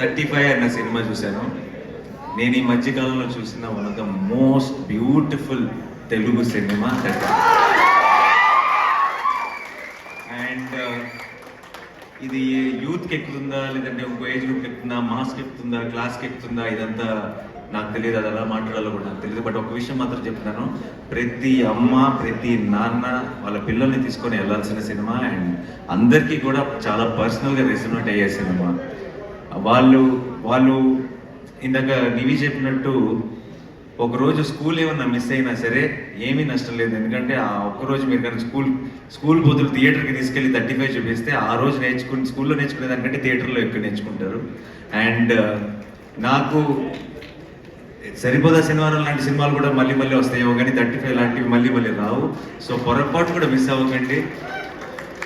Thirty five అన్న cinema చూశాను. నేను ఈ మధ్యకాలంలో చూసిన one of the most beautiful Telugu cinema thirty and uh, ఇది యూత్కి ఎక్కుతుందా లేదంటే ఇంకో ఏజ్ గ్రూప్కి ఎక్కుతుందా మాస్కి ఎక్కుతుందా క్లాస్కి ఎక్కుతుందా ఇదంతా నాకు తెలియదు అది ఎలా మాట్లాడాలో కూడా నాకు తెలియదు. బట్ ఒక విషయం మాత్రం చెప్తున్నాను. ప్రతి అమ్మ ప్రతి నాన్న వాళ్ళ పిల్లల్ని తీసుకొని వెళ్ళాల్సిన సినిమా అండ్ అందరికీ కూడా చాలా పర్సనల్గా రెసినోట్ అయ్యే సినిమా. వాళ్ళు వాళ్ళు ఇందాక నివి చెప్పినట్టు ఒకరోజు స్కూల్ ఏమన్నా మిస్ అయినా సరే ఏమీ నష్టం లేదు. ఎందుకంటే ఆ ఒక్క రోజు మీరు కానీ స్కూల్ స్కూల్ బదులు థియేటర్కి తీసుకెళ్ళి థర్టీ ఫైవ్ చూపిస్తే ఆ రోజు నేర్చుకుని స్కూల్లో నేర్చుకునే దానికంటే థియేటర్లో ఎక్కువ నేర్చుకుంటారు. అండ్ నాకు సరిపోదా శనివారం లాంటి సినిమాలు కూడా మళ్ళీ మళ్ళీ వస్తాయేమో కానీ థర్టీ ఫైవ్ లాంటివి మళ్ళీ మళ్ళీ రావు. సో పొరపాటు కూడా మిస్ అవ్వకండి.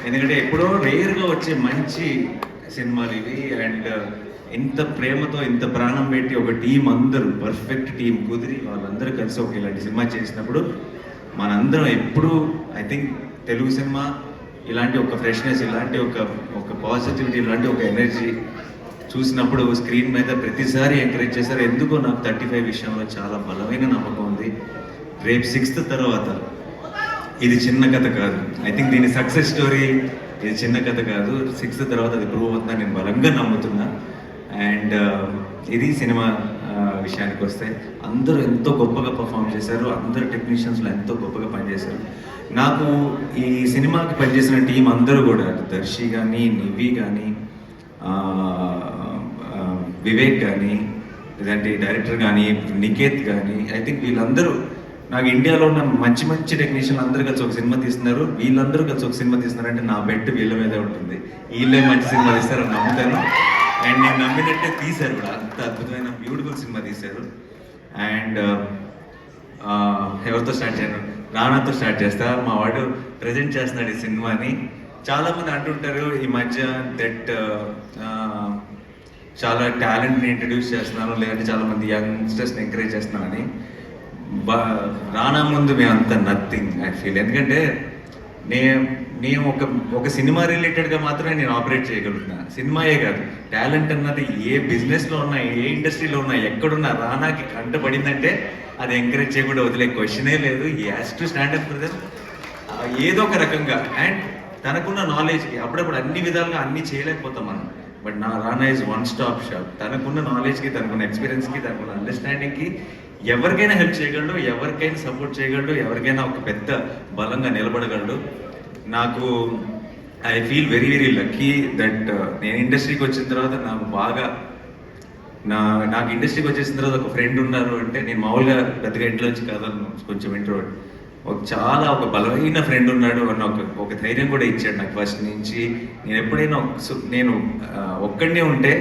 ఎందుకంటే ఎప్పుడో రేర్గా వచ్చే మంచి సినిమాలు ఇవి అండ్ ఇంత ప్రేమతో ఇంత ప్రాణం పెట్టి ఒక టీం అందరూ పర్ఫెక్ట్ టీం కుదిరి వాళ్ళందరూ కలిసి ఒక ఇలాంటి సినిమా చేసినప్పుడు మనందరం ఎప్పుడూ ఐ థింక్ తెలుగు సినిమా ఇలాంటి ఒక ఫ్రెష్నెస్ ఇలాంటి ఒక ఒక పాజిటివిటీ ఇలాంటి ఒక ఎనర్జీ చూసినప్పుడు స్క్రీన్ మీద ప్రతిసారి ఎంకరేజ్ చేశారు. ఎందుకో నాకు థర్టీ ఫైవ్ విషయంలో చాలా బలమైన నమ్మకం ఉంది. రేపు సిక్స్త్ తర్వాత ఇది చిన్న కథ కాదు. ఐ థింక్ దీని సక్సెస్ స్టోరీ ఇది చిన్న కథ కాదు. సిక్స్త్ తర్వాత అది ప్రూవ్ అవుతుందని నేను బలంగా నమ్ముతున్నా. అండ్ ఇది సినిమా విషయానికి వస్తే అందరూ ఎంతో గొప్పగా పర్ఫామ్ చేశారు. అందరు టెక్నీషియన్స్లో ఎంతో గొప్పగా పనిచేశారు. నాకు ఈ సినిమాకి పనిచేసిన టీం అందరూ కూడా దర్శి కానీ నివి కానీ వివేక్ కానీ లేదంటే డైరెక్టర్ కానీ నికేత్ కానీ ఐ థింక్ వీళ్ళందరూ నాకు ఇండియాలో ఉన్న మంచి మంచి టెక్నీషియన్లు అందరూ కలిసి ఒక సినిమా తీస్తున్నారు. వీళ్ళందరూ కలిసి ఒక సినిమా తీస్తున్నారు అంటే నా బెట్ వీళ్ళ మీదే ఉంటుంది. వీళ్ళే మంచి సినిమా తీస్తారని నమ్ముతాను. అండ్ నేను నమ్మినట్టే తీశారు కూడా. అంత అద్భుతమైన బ్యూటిఫుల్ సినిమా తీశారు. అండ్ ఎవరితో స్టార్ట్ చేయను రానాతో స్టార్ట్ చేస్తా. మా వాడు ప్రజెంట్ చేస్తున్నాడు ఈ సినిమాని. చాలామంది అంటుంటారు ఈ మధ్య దట్ చాలా టాలెంట్ని ఇంట్రడ్యూస్ చేస్తున్నాను. లేదంటే చాలా మంది యంగ్స్టర్స్ని ఎంకరేజ్ చేస్తున్నాను అని. రానా ముందు మేము అంత నథింగ్ ఐ ఫీల్ ఎందుకంటే నేను నేను ఒక ఒక సినిమా రిలేటెడ్గా మాత్రమే నేను ఆపరేట్ చేయగలుగుతున్నా. సినిమాయే కాదు. టాలెంట్ అన్నది ఏ బిజినెస్లో ఉన్నా ఏ ఇండస్ట్రీలో ఉన్నా ఎక్కడున్నా రానాకి కంట పడిందంటే అది ఎంకరేజ్ చేయకుండా వదిలే క్వశ్చనే లేదు. ఈ హ్యాస్ టు స్టాండప్ బ్రదర్ ఏదో ఒక రకంగా. అండ్ తనకున్న నాలెడ్జ్కి అప్పుడప్పుడు అన్ని విధాలుగా అన్ని చేయలేకపోతాం మనం. బట్ నా Rana is one stop shop తనకున్న నాలెడ్జ్కి తనకున్న ఎక్స్పీరియన్స్కి తనకున్న అండర్స్టాండింగ్కి ఎవరికైనా హెల్ప్ చేయగలడు ఎవరికైనా సపోర్ట్ చేయగలడు ఎవరికైనా ఒక పెద్ద బలంగా నిలబడగలడు. నాకు I feel very very lucky that నేను ఇండస్ట్రీకి వచ్చిన తర్వాత నాకు బాగా నా నాకు ఇండస్ట్రీకి వచ్చేసిన తర్వాత ఒక ఫ్రెండ్ ఉన్నారు అంటే నేను మామూలుగా పెద్దగా ఇంట్లో వచ్చి కాదను కొంచెం ఇంట్రోడ్ ఒక చాలా ఒక బలమైన ఫ్రెండ్ ఉన్నాడు అన్న ఒక ఒక ధైర్యం కూడా ఇచ్చాడు నాకు ఫస్ట్ నుంచి. నేను ఎప్పుడైనా నేను ఒక్కడనే ఉంటే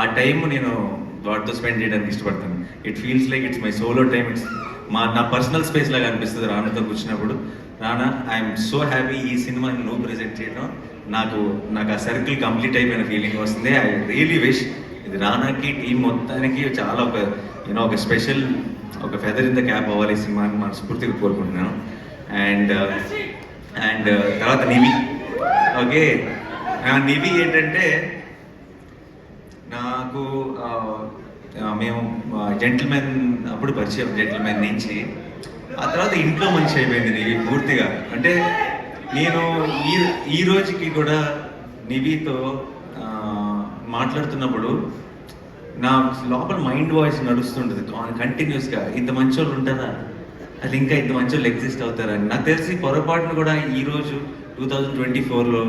ఆ టైం నేను వాటితో స్పెండ్ చేయడానికి ఇష్టపడతాను. It feels like it's my solo time it's మా నా పర్సనల్ స్పేస్ లాగా అనిపిస్తుంది రానాతో కూర్చున్నప్పుడు. రానా ఐఎమ్ సో హ్యాపీ ఈ సినిమాని నువ్వు ప్రజెంట్ చేయడం. నాకు నాకు ఆ సర్కిల్ కంప్లీట్ అయిపోయిన ఫీలింగ్ వస్తుంది. ఐ రియలీ విష్ ఇది రానాకి టీం మొత్తానికి చాలా ఒక యూనో ఒక స్పెషల్ ఒక ఫెదర్ ఇన్ ద క్యాప్ అవ్వాలి సినిమాని సినిమా మనస్ఫూర్తిగా కోరుకుంటున్నాను. అండ్ uh, అండ్ uh, తర్వాత నివి. ఓకే. నివి ఏంటంటే నాకు uh, మేము జెంటిల్మెన్ అప్పుడు పరిచయం జెంటిల్మెన్ నుంచి. ఆ తర్వాత ఇంట్లో మనిషి అయిపోయింది నివి పూర్తిగా. అంటే నేను ఈ ఈ రోజుకి కూడా నివితో మాట్లాడుతున్నప్పుడు నా లోపల మైండ్ వాయిస్ నడుస్తుంటుంది. కంటిన్యూస్గా ఇంత మంచి వాళ్ళు ఉంటారా? అది ఇంకా ఇంత మంచి వాళ్ళు ఎగ్జిస్ట్ అవుతారని నాకు తెలిసి పొరపాటును కూడా ఈరోజు టూ థౌజండ్ ట్వంటీ ఫోర్లో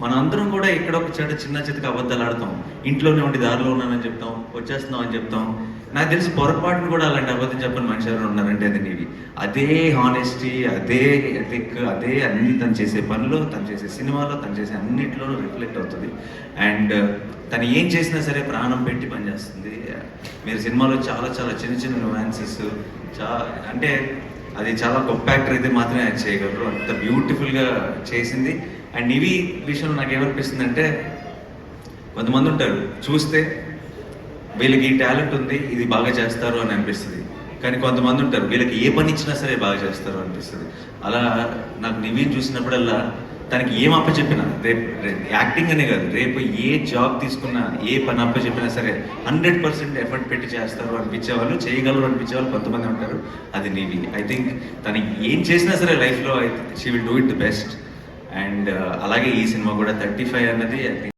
మనందరం కూడా ఇక్కడ ఒక చెడు చిన్న చితక అబద్ధాలు ఆడతాం. ఇంట్లోనే ఉండి దారిలో ఉన్నానని చెప్తాం వచ్చేస్తున్నాం అని చెప్తాం. నాకు తెలిసి పొరపాటును కూడా అలాంటి అబద్ధం చెప్పని మనిషి ఎవరైనా ఉన్నారంటే అది నీవి. అదే హానెస్టీ అదే ఎథిక్ అదే అన్ని తను చేసే పనిలో తను చేసే సినిమాలో తను చేసే అన్నిటిలోనూ రిఫ్లెక్ట్ అవుతుంది. అండ్ uh, తను ఏం చేసినా సరే ప్రాణం పెట్టి పనిచేస్తుంది. మీరు సినిమాలో చాలా చాలా చిన్న చిన్న రొమాన్సెస్ చా అంటే అది చాలా గొప్ప యాక్టర్ అయితే మాత్రమే అది చేయగలరు. అంత బ్యూటిఫుల్గా చేసింది. అండ్ ఇవి విషయంలో నాకు ఏమనిపిస్తుంది అంటే కొంతమంది ఉంటారు చూస్తే వీళ్ళకి ఈ టాలెంట్ ఉంది ఇది బాగా చేస్తారు అని అనిపిస్తుంది. కానీ కొంతమంది ఉంటారు వీళ్ళకి ఏ పని ఇచ్చినా సరే బాగా చేస్తారు అనిపిస్తుంది. అలా నాకు నివీన్ చూసినప్పుడల్లా తనకి ఏం అప్పచెప్పినా రేపు యాక్టింగ్ అనే కాదు రేపు ఏ జాబ్ తీసుకున్నా ఏ పని అప్పచెప్పినా సరే హండ్రెడ్ పర్సెంట్ ఎఫర్ట్ పెట్టి చేస్తారు అనిపించే వాళ్ళు చేయగలరు అనిపించే వాళ్ళు కొంతమంది ఉంటారు. అది నీవి ఐ థింక్ తను ఏం చేసినా సరే లైఫ్లో she will do it the best and అలాగే ఈ సినిమా కూడా థర్టీ ఫైవ్ అన్నది